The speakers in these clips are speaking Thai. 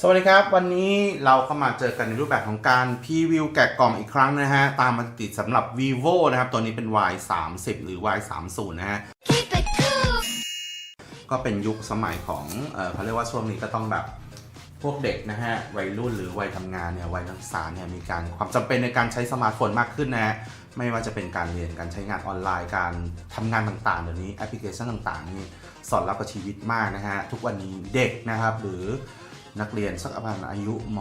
สวัสดีครับ วันนี้เราก็มาเจอกันในรูปแบบของการพรีวิวแกะกล่องอีกครั้งนะฮะ ตามมาติดสำหรับ vivo นะครับ ตัวนี้เป็น y 3 0หรือ y 3 0นะฮะ Keep it cool. ก็เป็นยุคสมัยของเออเขาเรียกว่าช่วงนี้ก็ต้องแบบพวกเด็กนะฮะ วัยรุ่นหรือวัยทำงานเนี่ยวัยนักศึกษาเนี่ยมีการความจำเป็นในการใช้สมาร์ทโฟนมากขึ้นนะฮะไม่ว่าจะเป็นการเรียนการใช้งานออนไลน์การทำงานต่างๆเดี๋ยวนี้แอปพลิเคชันต่างๆนี่สอดรับกับชีวิตมากนะฮะทุกวันนี้เด็กนะครับหรือ นักเรียนสักประมาณอายุม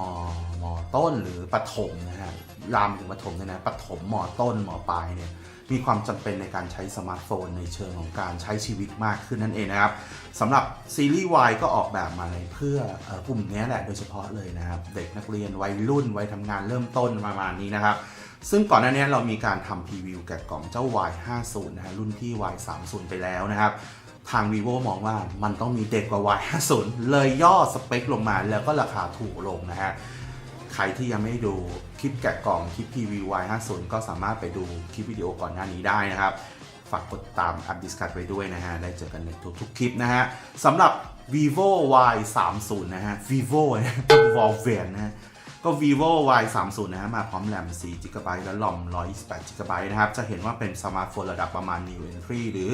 มต้นหรือประถมนะฮะรามถึงประถมเนี่ยนะประถมมต้นมปลายเนี่ยมีความจำเป็นในการใช้สมาร์ทโฟนในเชิงของการใช้ชีวิตมากขึ้นนั่นเองนะครับสำหรับซีรีส์ Y ก็ออกแบบมาเลยเพื่อเอ่อกลุ่มนี้แหละโดยเฉพาะเลยนะครับ เด็กนักเรียนวัยรุ่นวัยทำงานเริ่มต้นประมาณนี้นะครับ ซึ่งก่อนหน้านี้เรามีการทำพรีวิวแกะกล่องเจ้า Y 5 0นะฮะรุ่นที่ Y 3 0ไปแล้วนะครับ ทาง vivo มองว่ามันต้องมีเด็กกว่า Y 5 0เลยย่อสเปคลงมาแล้วก็ราคาถูกลงนะฮะ ใครที่ยังไม่ได้ดูคลิปแกะกล่องคลิป PV Y50 ก็สามารถไปดูคลิปวิดีโอก่อนหน้านี้ได้นะครับ ฝากกดตามอัพดิสคัทไว้ด้วยนะฮะ ได้เจอกันในทุกๆคลิปนะฮะสำหรับ vivo Y30 นะฮะ vivo เนี่ยเป็นนะฮะก็ vivo Y30 นะฮะมาพร้อมแรม4 GB และลอม128 GB นะครับ จะเห็นว่าเป็นสมาร์ทโฟนระดับประมาณ new entry หรือ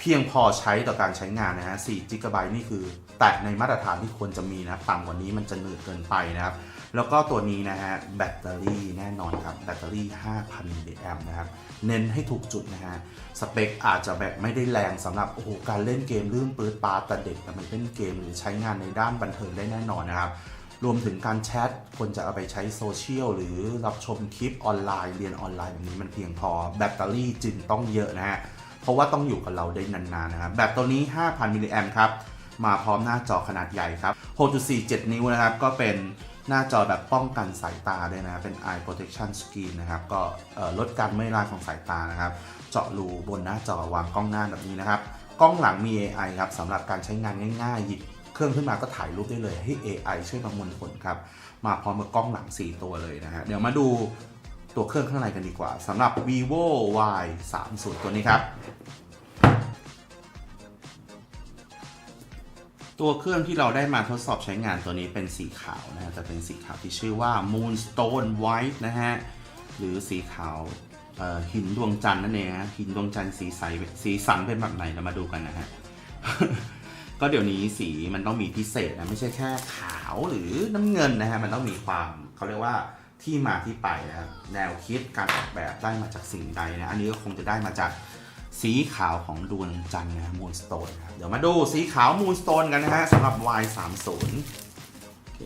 เพียงพอใช้ต่อการใช้งานนะฮะ4 GB นี่คือ แตะในมาตรฐานที่ควรจะมีนะต่ำกว่านี้มันจะหนืดเกินไปนะครับ แล้วก็ตัวนี้นะฮะแบตเตอรี่แน่นอนครับ แบตเตอรี่ 5,000มิลลิแอมนะครับ เน้นให้ถูกจุดนะฮะ สเปคอาจจะแบบไม่ได้แรงสำหรับโอ้โหการเล่นเกมลื่นปื๊ดปาแต่เด็กแต่มันเล่นเกมหรือใช้งานในด้านบันเทิงได้แน่นอนนะครับรวมถึงการแชทคนจะเอาไปใช้โซเชียลหรือรับชมคลิปออนไลน์เรียนออนไลน์แบบนี้มันเพียงพอ แบตเตอรี่จึงต้องเยอะนะฮะ เพราะว่าต้องอยู่กับเราได้นานๆนะครับแบตตัวนี้ 5,000 มิลลิแอมครับมาพร้อมหน้าจอขนาดใหญ่ครับ 6.47 นิ้วนะครับ ก็เป็นหน้าจอแบบป้องกันสายตาด้วยนะเป็น eye protection screen นะครับ ก็ลดการเมื่อยล้าของสายตานะครับ เจาะรูบนหน้าจอวางกล้องหน้าแบบนี้นะครับ กล้องหลังมี AI ครับสำหรับการใช้งานง่ายๆ หยิบเครื่องขึ้นมาก็ถ่ายรูปได้เลยให้ AI ช่วยประมวลผลครับ มาพร้อมกับกล้องหลัง 4 ตัวเลยนะฮะ เดี๋ยวมาดู ตัวเครื่องข้างในกันดีกว่าสำหรับ vivo y 3 0ตัวนี้ครับ ตัวเครื่องที่เราได้มาทดสอบใช้งานตัวนี้เป็นสีขาวนะฮะจะเป็นสีขาวที่ชื่อว่า Moonstone White นะฮะ หรือสีขาวหินดวงจันทร์นั่นเองฮะหินดวงจันทร์สีใสสีสันเป็นแบบไหนเรามาดูกันนะฮะก็เดี๋ยวนี้สีมันต้องมีพิเศษนะไม่ใช่แค่ขาวหรือน้ำเงินนะฮะมันต้องมีความเขาเรียกว่า ที่มาที่ไปนะครับแนวคิดการออกแบบได้มาจากสิ่งใดนะ อันนี้ก็คงจะได้มาจากสีขาวของดวงจันทร์นะมูนสโตนครับเดี๋ยวมาดูสีขาวมูนสโตนกันนะฮะสำหรับ Y 3 0โอเค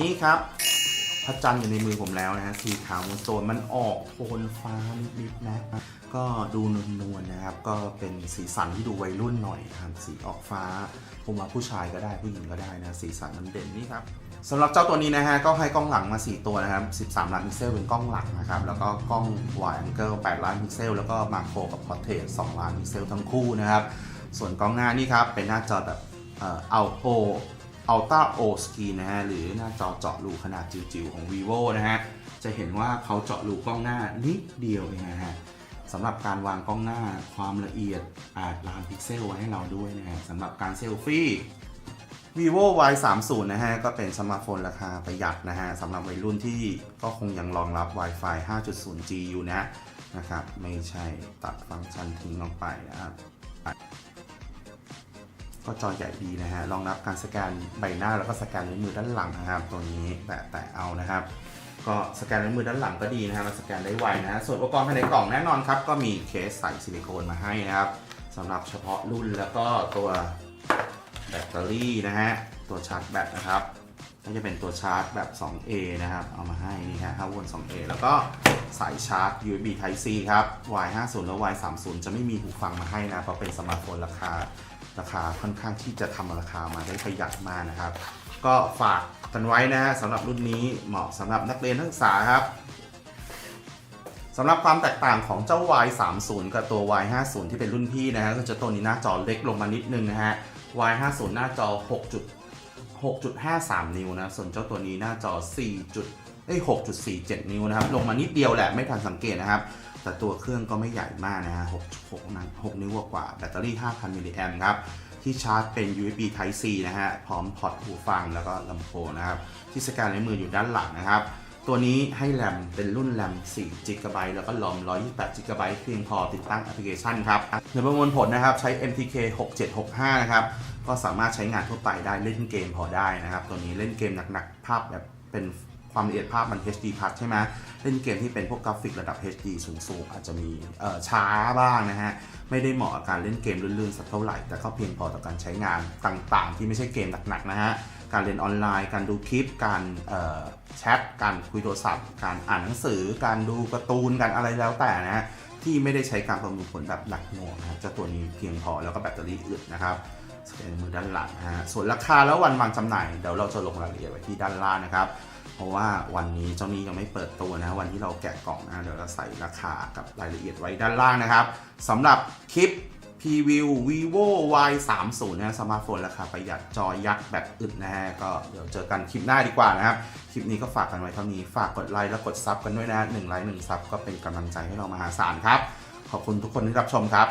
นี่ครับ พระจันทร์อยู่ในมือผมแล้วนะฮะสีขาวมูนโตนมันออกโทนฟ้านิดๆนะก็ดูนวลๆนะครับ ก็เป็นสีสันที่ดูวัยรุ่นหน่อยนะครับสีออกฟ้า ผมว่าผู้ชายก็ได้ผู้หญิงก็ได้นะสีสันมันเด่นนี่ครับสำหรับเจ้าตัวนี้นะฮะก็ให้กล้องหลังมา 4 ตัวนะครับ 13 ล้านพิกเซลเป็นกล้องหลังนะครับ แล้วก็กล้อง wide angle 8ล้านพิกเซล แล้วก็มาโครกับ portrait 2ล้านพิกเซลทั้งคู่นะครับ ส่วนกล้องหน้านี่ครับเป็นหน้าจอแบบเอ่อ Ultra Ultra O Screen นะฮะหรือหน้าจอเจาะรูขนาดจิ๋วๆของ vivo นะฮะจะเห็นว่าเขาเจาะรูกล้องหน้านิดเดียวเองนะฮะสำหรับการวางกล้องหน้าความละเอียด8ล้านพิกเซลไว้ให้เราด้วยนะฮะสำหรับการเซลฟี่ vivo y 3 0นะฮะก็เป็นสมาร์ทโฟนราคาประหยัดนะฮะสำหรับวัยรุ่นที่ก็คงยังรองรับ Wi-Fi 5.0G อยู่นะนะครับไม่ใช่ตัดฟังก์ชันทิ้งลงไปนะครับ ก็จอใหญ่ดีนะฮะรองรับการสแกนใบหน้าแล้วก็สแกนนิ้วมือด้านหลังนะครับตัวนี้แตะแตะเอานะครับ ก็สแกนนิ้วมือด้านหลังก็ดีนะฮะมันสแกนได้ไวนะฮะส่วนอุปกรณ์ภายในกล่องแน่นอนครับ ก็มีเคสใส่ซิลิโคนมาให้นะครับสำหรับเฉพาะรุ่นแล้วก็ตัวแบตเตอรี่นะฮะตัวชาร์จแบตนะครับก็จะเป็นตัวชาร์จแบบ 2A นะครับ เอามาให้นี่ฮะ5โวลต์ 2A แล้วก็สายชาร์จ USB Type C ครับ Y50 และ Y30 จะไม่มีหูฟังมาให้นะ เพราะเป็นสมาร์ทโฟนราคา ราคาค่อนข้างที่จะทำราคามาได้ประหยัดมากนะครับ ก็ฝากกันไว้นะฮะสำหรับรุ่นนี้เหมาะสำหรับนักเรียนนักศึกษาครับสำหรับความแตกต่างของเจ้า Y30 กับตัว Y50 ที่เป็นรุ่นพี่นะฮะก็จะตัวนี้หน้าจอเล็กลงมานิดนึงนะฮะ Y50 หน้าจอ 6 6.53 นิ้วนะ ส่วนเจ้าตัวนี้หน้าจอ เอ้6.47 นิ้วนะครับ ลงมานิดเดียวแหละไม่ทันสังเกตนะครับ แต่ตัวเครื่องก็ไม่ใหญ่มากนะฮะ6 6นั้น6นิ้วกว่าแบตเตอรี่ 5,000 มิลลิแอมป์ครับ ที่ชาร์จเป็น USB Type C นะฮะ พร้อมพอร์ตหูฟังแล้วก็ลำโพงนะครับ ที่สแกนในมืออยู่ด้านหลังนะครับตัวนี้ให้แรมเป็นรุ่นแรม4 g b แล้วก็รอม128 g b เพียงพอติดตั้งแอปพลิเคชันครับในประมวลผลนะครับ ใช้ MTK 6765 นะครับ ก็สามารถใช้งานทั่วไปได้เล่นเกมพอได้นะครับ ตัวนี้เล่นเกมหนักๆ ภาพแบบเป็น ความละเอียดภาพมัน HD Plus ใช่ไหมเล่นเกมที่เป็นพวกกราฟิกระดับ HD สูงๆอาจจะมีช้าบ้างนะฮะ ไม่ได้เหมาะกับการเล่นเกมลื่นๆสักเท่าไหร่ แต่ก็เพียงพอต่อการใช้งานต่างๆ ที่ไม่ใช่เกมหนักๆนะฮะ การเรียนออนไลน์ การดูคลิป การแชท การคุยโทรศัพท์ การอ่านหนังสือ การดูการ์ตูน การอะไรแล้วแต่นะฮะที่ไม่ได้ใช้การประมวลผลแบบหนักหน่วงนะจะตัวนี้เพียงพอแล้วก็แบตเตอรี่อึดนะครับสแกนมือด้านหลังฮะส่วนราคาแล้ววันวางจำหน่ายเดี๋ยวเราจะลงรายละเอียดไว้ที่ด้านล่างนะครับ เพราะว่าวันนี้เจ้านี้ยังไม่เปิดตัวนะ วันที่เราแกะกล่องนะเดี๋ยวเราใส่ราคากับรายละเอียดไว้ด้านล่างนะครับสำหรับคลิป Preview Vivo Y 3 0นะสมาร์ทโฟนราคาประหยัดจอยักษ์แบบอึดนะฮะก็เดี๋ยวเจอกันคลิปหน้าดีกว่านะครับ คลิปนี้ก็ฝากกันไว้เท่านี้ ฝากกดไลค์และกดซับกันด้วยนะหนึ่งไลค์หนึ่งซับก็เป็นกำลังใจให้เรามหาศาลครับ ขอบคุณทุกคนที่รับชมครับ